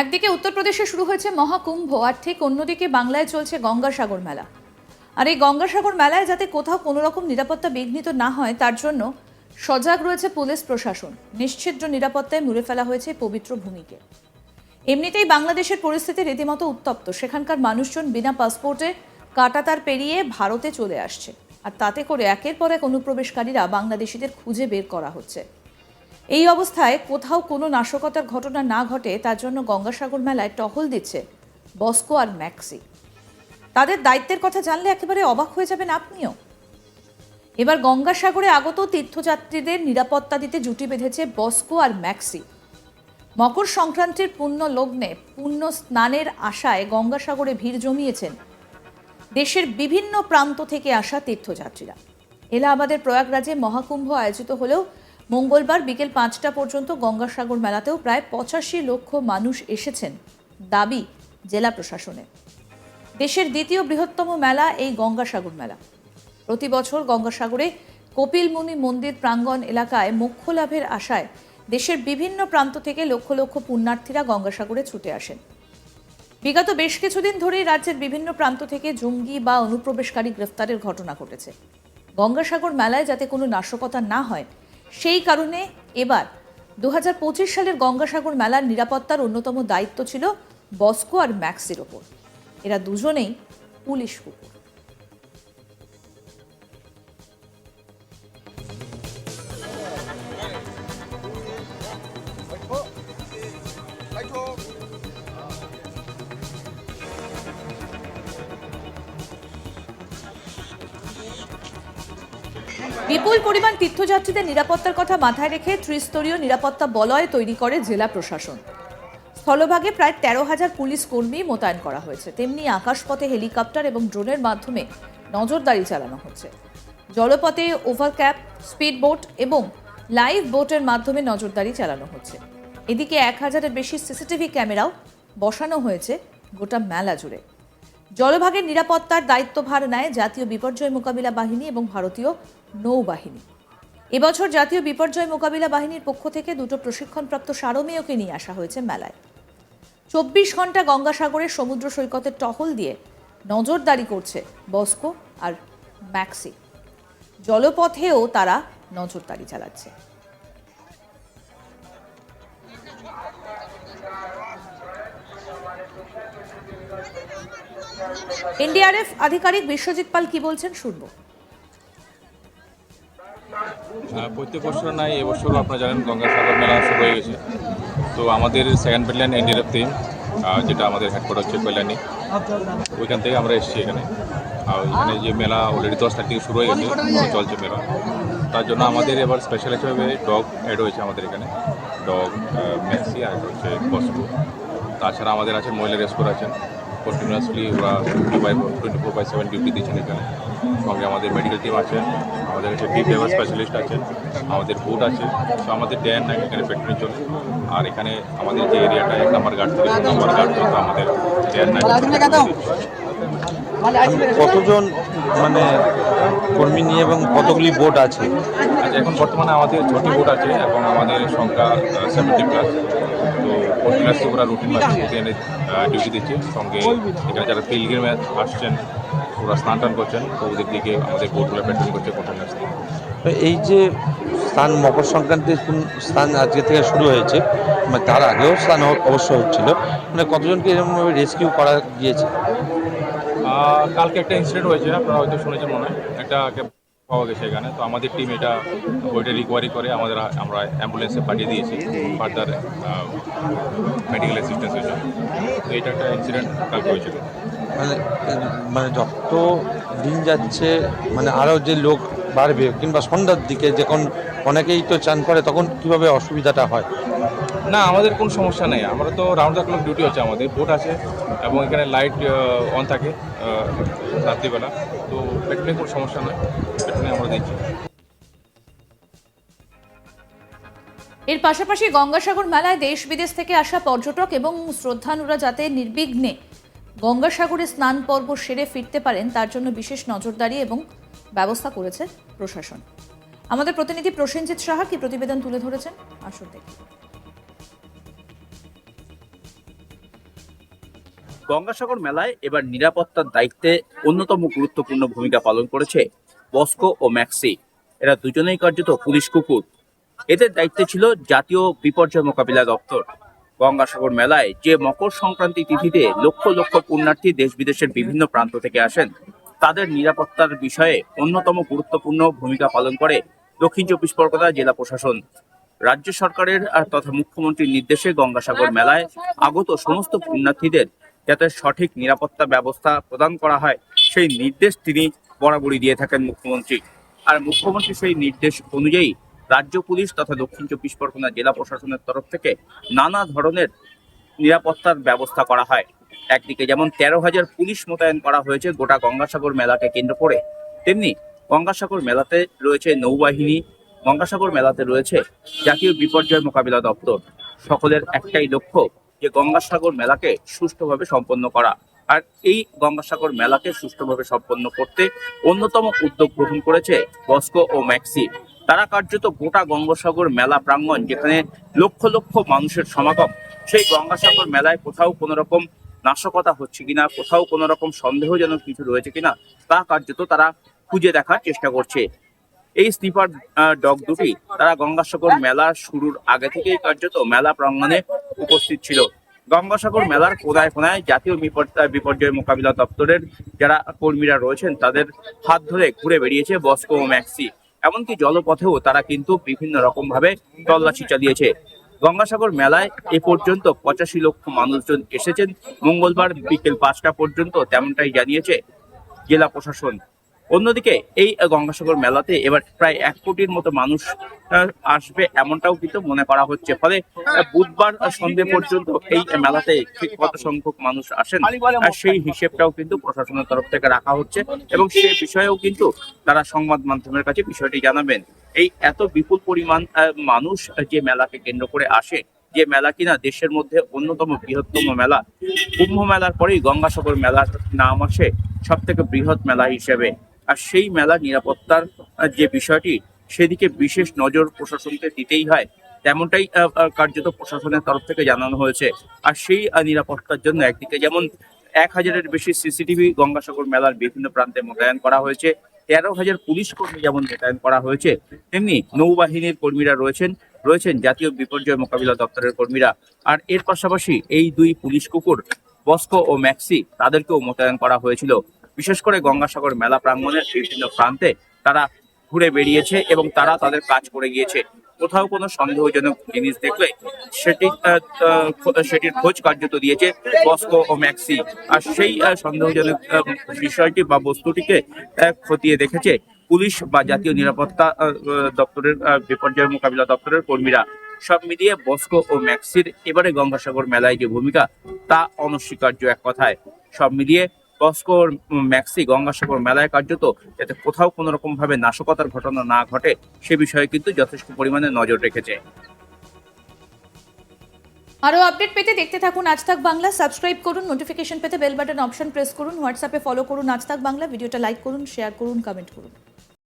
একদিকে উত্তরপ্রদেশে শুরু হয়েছে মহাকুম্ভ, আর ঠিক অন্যদিকে বাংলায় চলছে গঙ্গাসাগর মেলা। আর এই গঙ্গাসাগর মেলায় যাতে কোথাও কোনো রকম নিরাপত্তা বিঘ্নিত না হয়, তার জন্য সজাগ রয়েছে পুলিশ প্রশাসন। নিশ্ছিদ্র নিরাপত্তায় মুড়ে ফেলা হয়েছে পবিত্র ভূমিকে। এমনিতেই বাংলাদেশের পরিস্থিতি রীতিমতো উত্তপ্ত। সেখানকার মানুষজন বিনা পাসপোর্টে কাটাতার পেরিয়ে ভারতে চলে আসছে। আর তাতে করে একের পর এক অনুপ্রবেশকারীরা বাংলাদেশিদের খুঁজে বের করা হচ্ছে। এই অবস্থায় কোথাও কোনো নাশকতার ঘটনা না ঘটে, তার জন্য গঙ্গাসাগর মেলায় টহল দিচ্ছে বস্কো আর ম্যাক্সি। তাদের দায়িত্বের কথা জানলে একেবারে অবাক হয়ে যাবেন আপনিও। এবার গঙ্গাসাগরে আগত তীর্থযাত্রীদের নিরাপত্তা দিতে জুটি বেঁধেছে বস্কো আর ম্যাক্সি। মকর সংক্রান্তির পুণ্য লগ্নে, পুণ্য স্নানের আশায় গঙ্গাসাগরে ভিড় জমিয়েছেন দেশের বিভিন্ন প্রান্ত থেকে আসা তীর্থযাত্রীরা। এলাহাবাদের প্রয়াগরাজে মহাকুম্ভ আয়োজিত হলেও মঙ্গলবার বিকেল পাঁচটা পর্যন্ত গঙ্গাসাগর মেলাতেও প্রায় পঁচাশি লক্ষ মানুষ এসেছেন, দাবি জেলা প্রশাসনের দেশের দ্বিতীয় বৃহত্তম মেলা এই গঙ্গাসাগর মেলা। প্রতি বছর গঙ্গাসাগরে কপিলমুনি মন্দির প্রাঙ্গণ এলাকায় মোক্ষ লাভের আশায় দেশের বিভিন্ন প্রান্ত থেকে লক্ষ লক্ষ পুণ্যার্থীরা গঙ্গাসাগরে ছুটে আসেন। বিগত বেশ কিছুদিন ধরেই রাজ্যের বিভিন্ন প্রান্ত থেকে জঙ্গি বা অনুপ্রবেশকারী গ্রেফতারের ঘটনা ঘটেছে। গঙ্গাসাগর মেলায় যাতে কোনো নাশকতা না হয় সেই কারণে এবার দু হাজার পঁচিশ সালের গঙ্গাসাগর মেলার নিরাপত্তার অন্যতম দায়িত্ব ছিল বস্কো আর ম্যাক্সির ওপর। এরা দুজনেই পুলিশ কুকুর। বিপুল পরিমাণ তীর্থযাত্রীদের নিরাপত্তার কথা মাথায় রেখে ত্রিস্তরীয় নিরাপত্তা বলয় তৈরি করে জেলা প্রশাসন। স্থলভাগে প্রায় তেরো হাজার পুলিশ কর্মী মোতায়েন করা হয়েছে। তেমনি আকাশপথে হেলিকপ্টার এবং ড্রোনের মাধ্যমে নজরদারি চালানো হচ্ছে। জলপথে ওভারক্যাপ স্পিড বোট এবং লাইভ বোটের মাধ্যমে নজরদারি চালানো হচ্ছে। এদিকে এক হাজারের বেশি সিসিটিভি ক্যামেরাও বসানো হয়েছে গোটা মেলা জুড়ে। জলভাগের নিরাপত্তার দায়িত্বভার নেয় জাতীয় বিপর্যয় মোকাবিলা বাহিনী এবং ভারতীয় নৌবাহিনী। এবছর জাতীয় বিপর্যয় মোকাবিলা বাহিনীর পক্ষ থেকে দুটো প্রশিক্ষণপ্রাপ্ত সারমেয়কে নিয়ে আসা হয়েছে মেলায়। চব্বিশ ঘণ্টা গঙ্গাসাগরের সমুদ্র সৈকতের টহল দিয়ে নজরদারি করছে বস্কো আর ম্যাক্সি। জলপথেও তারা নজরদারি চালাচ্ছে। এনডিআরএফ আধিকারিক বিশ্বজিৎ পাল কি বলছেন শুনব। প্রত্যেক বছর নাই এবছরও আপনারা জানেন গঙ্গাসাগর মেলা শুরু হয়ে গেছে। তো আমাদের সেকেন্ড ব্যাটালিয়ান এনডিএফ টিম যেটা আমাদের হেডকোয়ার্টার হচ্ছে কল্যাণী। ওইখান থেকে আমরা এসেছি এখানে। আর এখানে যে মেলা অলরেডি দশ তারিখ থেকে শুরু হয়ে গেছে চলছে মেলা। তার জন্য আমাদের এবার স্পেশাল হিসেবে ডগ অ্যাড হয়েছে আমাদের এখানে। ডগ ম্যাক্সি আর হচ্ছে কস্কো তাছাড়া আমাদের আছে মহিলা রেস্কোর আছেন। কন্টিনিউয়াসলি ওরা twenty five twenty four by seven duty দিচ্ছেন এখানে। সঙ্গে আমাদের মেডিকেল টিম আছে আমাদের কাছে বি ফেভার স্পেশালিস্ট আছে আমাদের বুট আছে তো আমাদের ডে অ্যান্ড নাইট এখানে পেট্রোলিং চলে আর এখানে আমাদের যে এরিয়াটা এক নাম্বার গার্ড থেকে দু নাম্বার গার্ড পর্যন্ত আমাদের ডে অ্যান্ড নাইট কতজন মানে কর্মী নিয়ে এবং কতগুলি বোট আছে? আচ্ছা এখন বর্তমানে আমাদের ছটি বোট আছে এবং আমাদের সংখ্যা সেভেন্টি প্লাস কন্টিনিউয়াসলি ওরা রুটিন মাসে এখানে ডিউটি দিচ্ছে সঙ্গে এখানে যারা পিলগ্রিমে আসছেন ওরা স্নান টান করছেন তো ওদের দিকে আমাদের বোটগুলো পেট্রোলিং করছে তো এই যে স্থান মকর সংক্রান্তির স্থান আজকে থেকে শুরু হয়েছে মানে তার আগেও স্থান অ- অবশ্য হচ্ছিল মানে কতজনকে এরকমভাবে রেস্কিউ করা গিয়েছে? কালকে একটা ইনসিডেন্ট হয়েছে আপনারা হয়তো শুনেছেন মনে হয়। একটা পাওয়া গেছে এখানে। তো আমাদের টিম এটা বইটা রিকোয়ারি করে আমাদের আমরা অ্যাম্বুলেন্সে পাঠিয়ে দিয়েছি ফার্দার মেডিকেল অ্যাসিস্ট্যান্সের জন্য। তো এটা একটা ইনসিডেন্ট কালকে হয়েছিল। মানে মানে যত দিন যাচ্ছে মানে আরও যে লোক বাড়বে কিংবা সন্ধ্যার দিকে যখন অনেকেই তো চান করে, তখন কীভাবে অসুবিধাটা হয়? না, আমাদের কোনো সমস্যা নেই। আমরা তো রাউন্ড দ্য ক্লক ডিউটি হচ্ছে আমাদের বোট আছে এবং এখানে লাইট অন থাকে রাত্রিবেলা। তো পেট্রোলিং কোনো সমস্যা নয় পেট্রোলিং আমরা দিচ্ছি এর পাশাপাশি গঙ্গাসাগর মেলায় দেশ বিদেশ থেকে আসা পর্যটক এবং শ্রদ্ধানুরা যাতে নির্বিঘ্নে গঙ্গাসাগরে স্নান পর্ব সেরে ফিরতে পারেন, তার জন্য বিশেষ নজরদারি এবং ব্যবস্থা করেছে প্রশাসন। আমাদের প্রতিনিধি প্রসেনজিৎ সাহা কি প্রতিবেদন তুলে ধরেছেন? আসুন দেখি। গঙ্গাসাগর মেলায় এবার নিরাপত্তার দায়িত্বে অন্যতম গুরুত্বপূর্ণ ভূমিকা পালন করেছে বস্কো ও ম্যাক্সি। এরা দুজনেই কার্যত পুলিশ কুকুর। এদের দায়িত্বে ছিল জাতীয় বিপর্যয় মোকাবিলা দপ্তর। গঙ্গাসাগর মেলায় যে মকর সংক্রান্তি তিথিতে লক্ষ লক্ষ পুণ্যার্থী দেশ বিদেশের বিভিন্ন প্রান্ত থেকে আসেন, তাদের নিরাপত্তার বিষয়ে অন্যতম গুরুত্বপূর্ণ ভূমিকা পালন করে দক্ষিণ চব্বিশ পরগনা জেলা প্রশাসন। রাজ্য সরকারের আর তথা মুখ্যমন্ত্রীর নির্দেশে গঙ্গাসাগর মেলায় আগত সমস্ত পুণ্যার্থীদের যাতে সঠিক নিরাপত্তা ব্যবস্থা প্রদান করা হয়, সেই নির্দেশ তিনি বরাবরই দিয়ে থাকেন মুখ্যমন্ত্রী। আর মুখ্যমন্ত্রী সেই নির্দেশ অনুযায়ী রাজ্য পুলিশ তথা দক্ষিণ চব্বিশ পরগনা জেলা প্রশাসনের তরফ থেকে নানা ধরনের নিরাপত্তার ব্যবস্থা করা হয়। একদিকে যেমন তেরো হাজার পুলিশ মোতায়েন করা হয়েছে গোটা গঙ্গাসাগর মেলাকে কেন্দ্র করে, তেমনি গঙ্গাসাগর মেলাতে রয়েছে নৌবাহিনী, গঙ্গাসাগর মেলাতে রয়েছে জাতীয় বিপর্যয় মোকাবিলা দপ্তর। সকলের একটাই লক্ষ্য যে গঙ্গাসাগর মেলাকে সুষ্ঠুভাবে সম্পন্ন করা। আর এই গঙ্গাসাগর মেলাকে সুষ্ঠুভাবে সম্পন্ন করতে অন্যতম উদ্যোগ গ্রহণ করেছে বস্কো ও ম্যাক্সি। তারা কার্যত গোটা গঙ্গাসাগর মেলা প্রাঙ্গণ, যেখানে লক্ষ লক্ষ মানুষের সমাগম, সেই গঙ্গাসাগর মেলায় কোথাও কোনো রকম নাশকতা হচ্ছে কিনা, কোথাও কোনো রকম সন্দেহজনক কিছু রয়েছে কিনা, তা কার্যত তারা খুঁজে দেখার চেষ্টা করছে। এই স্নিপার ডগ দুটি, তারা গঙ্গাসাগর মেলা শুরুর আগে থেকেই কার্যত মেলা প্রাঙ্গণে উপস্থিত ছিল। গঙ্গাসাগর মেলার কোনায় কোনায় জাতীয় বিপর্যয় মোকাবিলা দপ্তরের যারা কর্মীরা রয়েছেন, তাদের হাত ধরে ঘুরে বেরিয়েছে বস্কো ও ম্যাক্সি। এমনকি জলপথেও তারা কিন্তু বিভিন্ন রকম ভাবে তল্লাশি চালিয়েছে। গঙ্গাসাগর মেলায় এ পর্যন্ত পঁচাশি লক্ষ মানুষজন এসেছেন। মঙ্গলবার বিকেল পাঁচটা পর্যন্ত তেমনটাই জানিয়েছে জেলা প্রশাসন। অন্যদিকে এই গঙ্গাসাগর মেলাতে এবার প্রায় এক কোটির মতো মানুষ আসবে এমনটাও কিন্তু মনে করা হচ্ছে। ফলে বুধবার সন্ধে পর্যন্ত এই মেলাতে ঠিক কত সংখ্যক মানুষ আসেন সেই হিসেবটাও কিন্তু প্রশাসনের তরফ থেকে রাখা হচ্ছে এবং সে বিষয়েও কিন্তু তারা সংবাদ মাধ্যমের কাছে বিষয়টি জানাবেন। এই এত বিপুল পরিমাণ মানুষ যে মেলাকে কেন্দ্র করে আসে, যে মেলা কিনা দেশের মধ্যে অন্যতম বৃহত্তম মেলা, কুম্ভ মেলার পরেই গঙ্গাসাগর মেলার নাম আসে সব থেকে বৃহৎ মেলা হিসেবে। আর সেই মেলার নিরাপত্তার যে বিষয়টি, সেদিকে বিশেষ নজর প্রশাসনকে দিতেই হয়। তেমনটাই কার্যত প্রশাসনের তরফ থেকে জানানো হয়েছে। আর সেই নিরাপত্তার জন্য একদিকে যেমন এক হাজারের বেশি সিসিটিভি গঙ্গাসাগর মেলার বিভিন্ন প্রান্তে মোতায়েন করা হয়েছে, তেরো হাজার পুলিশ কর্মী যেমন মোতায়েন করা হয়েছে, তেমনি নৌবাহিনীর কর্মীরা রয়েছেন রয়েছেন জাতীয় বিপর্যয় মোকাবিলা দপ্তরের কর্মীরা। আর এর পাশাপাশি এই দুই পুলিশ কুকুর, বস্কো ও ম্যাক্সি, তাদেরকেও মোতায়েন করা হয়েছিল। বিশেষ করে গঙ্গাসাগর মেলা প্রাঙ্গণের বিভিন্ন প্রান্তে তারা ঘুরে বেরিয়েছে এবং তারা তাদের কাজ করে গিয়েছে। কোথাও কোনো সন্দেহজনক জিনিস দেখলে সেটি সেটির খোঁজ কার্যত দিয়েছে বস্কো ও ম্যাক্সি। আর সেই সন্দেহজনক বিষয়টি বা বস্তুটিকে খতিয়ে দেখেছে পুলিশ বা জাতীয় নিরাপত্তা দপ্তরের বিপর্যয় মোকাবিলা দপ্তরের কর্মীরা। সব মিলিয়ে বস্কো ও ম্যাক্সির এবারে গঙ্গাসাগর মেলায় যে ভূমিকা, তা অনস্বীকার্য এক কথায়। সব মিলিয়ে বস্কো ম্যাক্সি গঙ্গাসাগর মেলায় কার্যত যাতে কোথাও কোনো রকম ভাবে নাশকতার ঘটনা না ঘটে, সে বিষয়ে কিন্তু যথেষ্ট পরিমাণে নজর রেখেছে। আরও আপডেট পেতে দেখতে থাকুন আজ থাক বাংলা। সাবস্ক্রাইব করুন, নোটিফিকেশন পেতে বেল বাটন অপশন প্রেস করুন, হোয়াটসঅ্যাপে ফলো করুন আজ থাক বাংলা। ভিডিওটা লাইক করুন, শেয়ার করুন, কমেন্ট করুন।